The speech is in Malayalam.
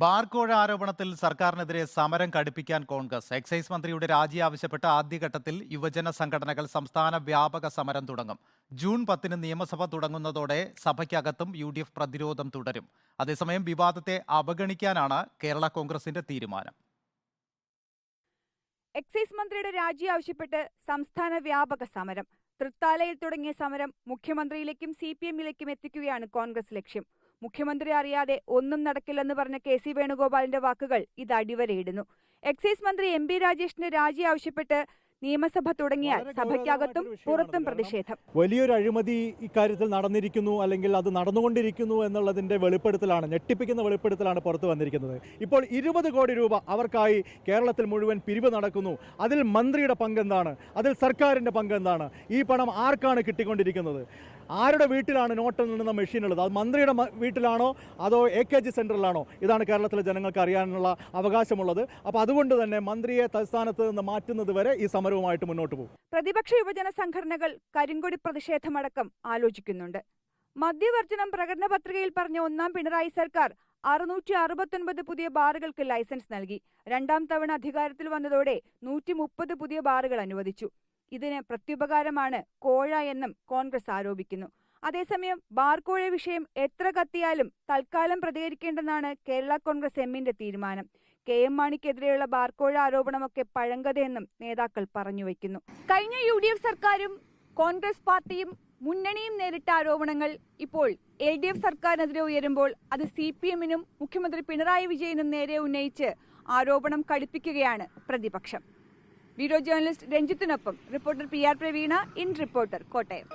ബാർക്കോഴ ആരോപണത്തിൽ സർക്കാരിനെതിരെ സമരം കടുപ്പിക്കാൻ കോൺഗ്രസ്. എക്സൈസ് മന്ത്രിയുടെ രാജി ആവശ്യപ്പെട്ട് ആദ്യഘട്ടത്തിൽ യുവജന സംഘടനകൾ സംസ്ഥാന വ്യാപക സമരം തുടങ്ങും. ജൂൺ പത്തിന് നിയമസഭ തുടങ്ങുന്നതോടെ സഭയ്ക്കകത്തും യു പ്രതിരോധം തുടരും. അതേസമയം വിവാദത്തെ അവഗണിക്കാനാണ് കേരള കോൺഗ്രസിന്റെ തീരുമാനം. എക്സൈസ് മന്ത്രിയുടെ രാജി ആവശ്യപ്പെട്ട് സംസ്ഥാന വ്യാപക സമരം. തൃത്താലയിൽ തുടങ്ങിയ സമരം മുഖ്യമന്ത്രിയിലേക്കും സി പി എമ്മിലേക്കും എത്തിക്കുകയാണ് കോൺഗ്രസ് ലക്ഷ്യം. മുഖ്യമന്ത്രി അറിയാതെ ഒന്നും നടക്കില്ലെന്ന് പറഞ്ഞ കെ സി വേണുഗോപാലിന്റെ വാക്കുകൾ ഇത് അടിവരയിടുന്നു. എക്സൈസ് മന്ത്രി എം പി രാജേഷിന്റെ രാജി ആവശ്യപ്പെട്ട് നിയമസഭ തുടങ്ങിയാൽ സഭയ്ക്കകത്തും പുറത്തും പ്രതിഷേധം. വലിയൊരു അഴിമതി ഇക്കാര്യത്തിൽ നടന്നിരിക്കുന്നു അല്ലെങ്കിൽ അത് നടന്നുകൊണ്ടിരിക്കുന്നു എന്നുള്ളതിന്റെ വെളിപ്പെടുത്തലാണ് ഞെട്ടിപ്പിക്കുന്ന വെളിപ്പെടുത്തലാണ് പുറത്തു വന്നിരിക്കുന്നത്. ഇപ്പോൾ ഇരുപത് കോടി രൂപ അവർക്കായി കേരളത്തിൽ മുഴുവൻ പിരിവ് നടക്കുന്നു. അതിൽ മന്ത്രിയുടെ പങ്കെന്താണ്? അതിൽ സർക്കാരിന്റെ പങ്കെന്താണ്? ഈ പണം ആർക്കാണ് കിട്ടിക്കൊണ്ടിരിക്കുന്നത്? ആരുടെ വീട്ടിലാണ് നോട്ട് എണ്ണുന്ന മെഷീൻ ഉള്ളത്? അത് മന്ത്രിയുടെ വീട്ടിലാണോ? അതോ എ കെ ജി സെന്ററിലാണോ ഇതാണ് കേരളത്തിലെ ജനങ്ങൾക്ക് അറിയാനുള്ള അവകാശമുള്ളത്. അപ്പോൾ അതുകൊണ്ട് തന്നെ മന്ത്രിയെ തൽസ്ഥാനത്ത് നിന്ന് മാറ്റുന്നത് വരെ ഈ സമരവുമായിട്ട് മുന്നോട്ട് പോകും. പ്രതിപക്ഷ യുവജന സംഘടനകൾ കരിങ്കൊടി പ്രതിഷേധമടക്കം ആലോചിക്കുന്നുണ്ട്. മദ്യവർജനം പ്രകടന പത്രികയിൽ പറഞ്ഞ ഒന്നാം പിണറായി സർക്കാർ അറുന്നൂറ്റി അറുപത്തൊൻപത് പുതിയ ബാറുകൾക്ക് ലൈസൻസ് നൽകി. രണ്ടാം തവണ അധികാരത്തിൽ വന്നതോടെ നൂറ്റി മുപ്പത് പുതിയ ബാറുകൾ അനുവദിച്ചു. ഇതിന് പ്രത്യുപകാരമാണ് കോഴ എന്നും കോൺഗ്രസ് ആരോപിക്കുന്നു. അതേസമയം ബാർകോഴ വിഷയം എത്ര കത്തിയാലും തൽക്കാലം പ്രതികരിക്കേണ്ടെന്നാണ് കേരള കോൺഗ്രസ് എമ്മിന്റെ തീരുമാനം. കെ എം മാണിക്കെതിരെയുള്ള ബാർക്കോഴ ആരോപണമൊക്കെ പഴങ്കഥയെന്നും നേതാക്കൾ പറഞ്ഞു വയ്ക്കുന്നു. കഴിഞ്ഞ യു ഡി എഫ് സർക്കാരും കോൺഗ്രസ് പാർട്ടിയും മുന്നണിയും നേരിട്ട ആരോപണങ്ങൾ ഇപ്പോൾ എൽ ഡി എഫ് സർക്കാരിനെതിരെ ഉയരുമ്പോൾ അത് സി പി എമ്മിനും മുഖ്യമന്ത്രി പിണറായി വിജയനും നേരെ ഉന്നയിച്ച് ആരോപണം കടുപ്പിക്കുകയാണ് പ്രതിപക്ഷം. Video journalist രഞ്ജിത്തിനൊപ്പം. Reporter P R Praveena in reporter Kottayam.